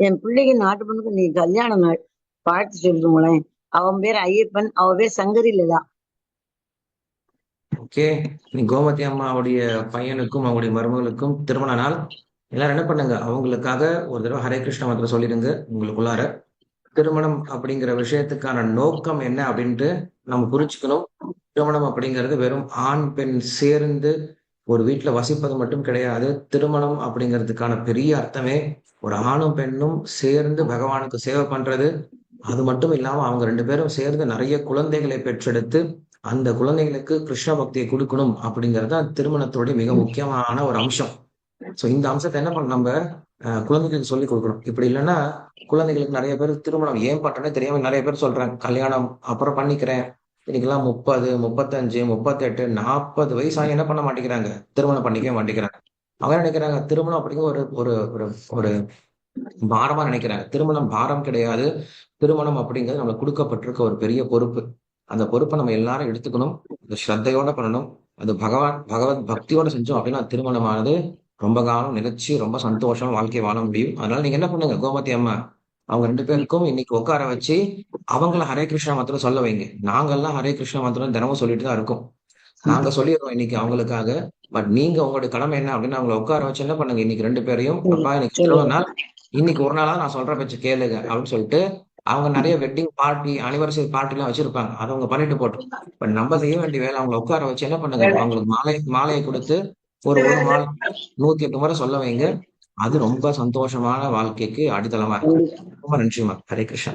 என் பிள்ளைக்கு நாட்டு பொண்ணுக்கு நீ கல்யாண நாள். வாழ்த்து சொல்லுங்களேன் அவன் பேர் ஐயப்பன். அவ பேர் சங்கரிலதா ஓகே. நீ கோமதி அம்மாவுடைய பையனுக்கும் அவங்களுடைய மருமகளுக்கும் திருமண நாள். எல்லாரும் என்ன பண்ணுங்க? அவங்களுக்காக ஒரு தடவை ஹரே கிருஷ்ண மந்திரம் சொல்லிடுங்க. உங்களுக்குள்ளார திருமணம் அப்படிங்கிற விஷயத்துக்கான நோக்கம் என்ன அப்படின்ட்டு நம்ம புரிச்சுக்கணும் திருமணம் அப்படிங்கிறது வெறும் ஆண் பெண் சேர்ந்து ஒரு வீட்டுல வசிப்பது மட்டும் கிடையாது. திருமணம் அப்படிங்கிறதுக்கான பெரிய அர்த்தமே ஒரு ஆணும் பெண்ணும் சேர்ந்து பகவானுக்கு சேவை பண்றது. அது மட்டும் இல்லாம அவங்க ரெண்டு பேரும் சேர்ந்து நிறைய குழந்தைகளை பெற்றெடுத்து அந்த குழந்தைகளுக்கு கிருஷ்ண பக்தியை கொடுக்கணும் அப்படிங்கிறது தான் திருமணத்தோடைய மிக முக்கியமான ஒரு அம்சம். சோ இந்த அம்சத்தை என்ன பண்ண நம்ம அஹ், குழந்தைகளுக்கு சொல்லி கொடுக்கணும். இப்படி இல்லைன்னா குழந்தைகளுக்கு நிறைய பேர் திருமணம் ஏன் பண்றேன்னு தெரியாம நிறைய பேர் சொல்றாங்க. கல்யாணம் அப்புறம் பண்ணிக்கிறேன். இன்னைக்கெல்லாம் முப்பது முப்பத்தஞ்சு முப்பத்தெட்டு நாற்பது வயசு ஆகி என்ன பண்ண மாட்டேங்கிறாங்க? திருமணம் பண்ணிக்கவே மாட்டேங்கிறாங்க. அவங்க நினைக்கிறாங்க? திருமணம் அப்படிங்கிற ஒரு ஒரு ஒரு ஒரு பாரமா நினைக்கிறாங்க. திருமணம் பாரம் கிடையாது. திருமணம் அப்படிங்கிறது நம்மளுக்கு கொடுக்கப்பட்டிருக்க ஒரு பெரிய பொறுப்பு. அந்த பொறுப்பை நம்ம எல்லாரும் எடுத்துக்கணும். அது ஸ்ரத்தையோட பண்ணணும். அது பகவான் பகவத் பக்தியோட செஞ்சோம் அப்படின்னா திருமணமானது ரொம்ப காலம் நிலைச்சு ரொம்ப சந்தோஷம் வாழ்க்கை வாழ முடியும். அதனால நீங்க என்ன பண்ணுங்க கோமதி அம்மா? அவங்க ரெண்டு பேருக்கும் இன்னைக்கு உட்கார வச்சு அவங்கள ஹரே கிருஷ்ணா மந்திரம் சொல்ல வைங்க. நாங்கெல்லாம் ஹரே கிருஷ்ணா மந்திரம் தினமும் சொல்லிட்டு தான் இருக்கோம். நாங்க சொல்லிடுறோம் இன்னைக்கு அவங்களுக்காக. பட் நீங்க உங்களுடைய கடமை என்ன அப்படின்னு அவங்கள உட்கார வச்சு என்ன பண்ணுங்க? இன்னைக்கு ரெண்டு பேரையும் அப்பா இன்னைக்கு திருமண நாள் இன்னைக்கு ஒரு நாளா நான் சொல்ற பேச்சு கேளுங்க அப்படின்னு சொல்லிட்டு அவங்க நிறைய வெட்டிங் பார்ட்டி அனிவர்சரி பார்ட்டி எல்லாம் வச்சிருப்பாங்க. அதை அவங்க பண்ணிட்டு போட்டோம். பட் நம்ம செய்ய வேண்டிய வேலை அவங்களை உட்கார வச்சு என்ன பண்ணுங்க? அவங்களுக்கு மாலை மாலையை கொடுத்து ஒரு ஒரு மாலை நூத்தி எட்டு முறை சொல்ல வைங்க. அது ரொம்ப சந்தோஷமான வாழ்க்கைக்கு அடித்தளமா இருக்கு. ரொம்ப நன்றிமா ஹரே கிருஷ்ணன்